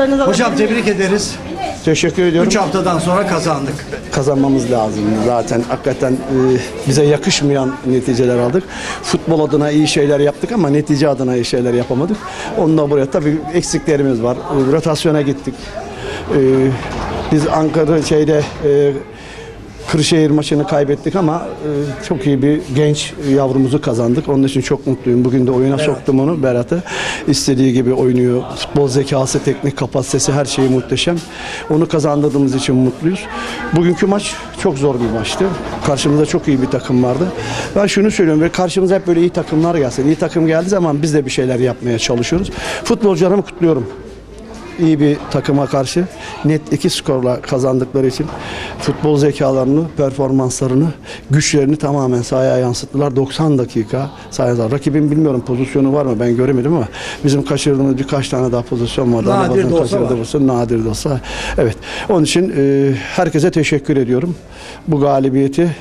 Duygularınızı Hocam alabilir miyim? tebrik ederiz. Teşekkür ediyorum. 3 haftadan sonra kazandık. Kazanmamız lazım zaten. Hakikaten e, bize yakışmayan neticeler aldık. Futbol adına iyi şeyler yaptık ama netice adına iyi şeyler yapamadık. Ondan buraya tabii eksiklerimiz var. E, rotasyona gittik. E, biz Ankara şeyde e, Kırşehir maçını kaybettik ama e, çok iyi bir genç yavrumuzu kazandık. Onun için çok mutluyum. Bugün de oyuna soktum onu Berat'ı. İstediği gibi oynuyor. Futbol zekası, teknik kapasitesi her şeyi muhteşem. Onu kazandırdığımız için mutluyuz. Bugünkü maç çok zor bir maçtı. Karşımızda çok iyi bir takım vardı. Ben şunu söylüyorum. Böyle karşımıza hep böyle iyi takımlar gelsin. İyi takım geldiği zaman biz de bir şeyler yapmaya çalışıyoruz. Futbolcularımı kutluyorum iyi bir takıma karşı net iki skorla kazandıkları için futbol zekalarını, performanslarını, güçlerini tamamen sahaya yansıttılar. 90 dakika sahaya. Rakibin bilmiyorum pozisyonu var mı ben göremedim ama bizim kaçırdığımız birkaç tane daha pozisyon vardı. Nadir de olsa var. pozisyon nadir de olsa. Evet. Onun için e, herkese teşekkür ediyorum. Bu galibiyeti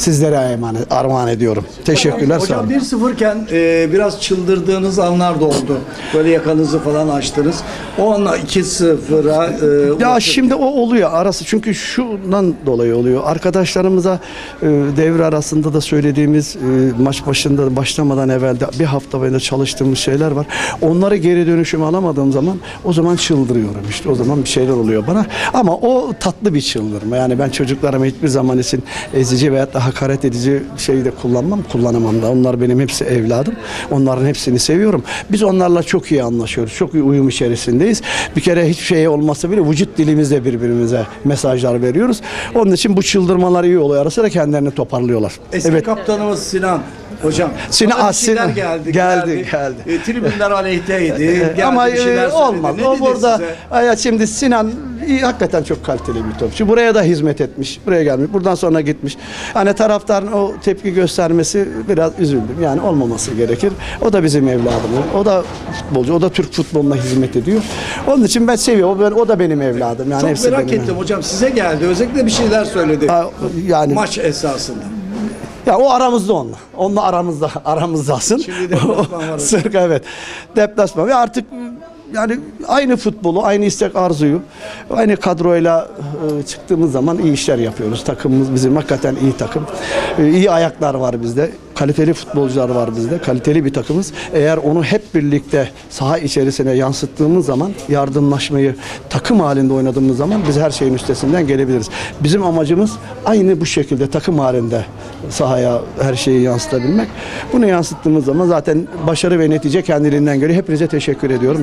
sizlere emanet, armağan ediyorum. Teşekkürler. Hocam olun. 1-0 iken e, biraz çıldırdığınız anlar da oldu. Böyle yakanızı falan açtınız. O anla 2-0'a e, Ya şimdi o oluyor arası çünkü şundan dolayı oluyor. Arkadaşlarımıza e, devre arasında da söylediğimiz e, maç başında başlamadan evvel de bir hafta boyunca çalıştığımız şeyler var. Onları geri dönüşüm alamadığım zaman o zaman çıldırıyorum işte. O zaman bir şeyler oluyor bana. Ama o tatlı bir çıldırma. Yani ben çocuklarıma hiçbir zaman için ezici veyahut da hakaret edici şeyi de kullanmam, kullanamam da. Onlar benim hepsi evladım. Onların hepsini seviyorum. Biz onlarla çok iyi anlaşıyoruz. Çok iyi uyum içerisindeyiz. Bir kere hiçbir şey olmasa bile vücut dilimizle birbirimize mesajlar veriyoruz. Onun için bu çıldırmalar iyi oluyor. Ara sıra kendilerini toparlıyorlar. Eski evet. kaptanımız Sinan. Hocam. Ah, şeyler Sinan. geldi. Geldi, geldi. E, tribünler aleyhteydi. Geldi, Ama e. Ne o burada size? Ay, şimdi Sinan iyi, hakikaten çok kaliteli bir topçu. Buraya da hizmet etmiş. Buraya gelmiş. Buradan sonra gitmiş. Hani taraftarın o tepki göstermesi biraz üzüldüm. Yani olmaması gerekir. O da bizim evladımız. O da futbolcu. O da Türk futboluna hizmet ediyor. Onun için ben seviyorum. O, ben- o da benim evladım. Yani Çok merak ettim hocam. Size geldi. Özellikle bir şeyler söyledi. Ha, Yani Maç esasında. Ya o aramızda onunla. Onunla aramızda aramızdasın. Şimdi deplasman var. Sırk evet. Deplasman ve artık yani aynı futbolu, aynı istek arzuyu, aynı kadroyla e, çıktığımız zaman iyi işler yapıyoruz. Takımımız bizim hakikaten iyi takım. E, iyi ayaklar var bizde. Kaliteli futbolcular var bizde. Kaliteli bir takımız. Eğer onu hep birlikte saha içerisine yansıttığımız zaman yardımlaşmayı takım halinde oynadığımız zaman biz her şeyin üstesinden gelebiliriz. Bizim amacımız aynı bu şekilde takım halinde sahaya her şeyi yansıtabilmek. Bunu yansıttığımız zaman zaten başarı ve netice kendiliğinden geliyor. Hepinize teşekkür ediyorum.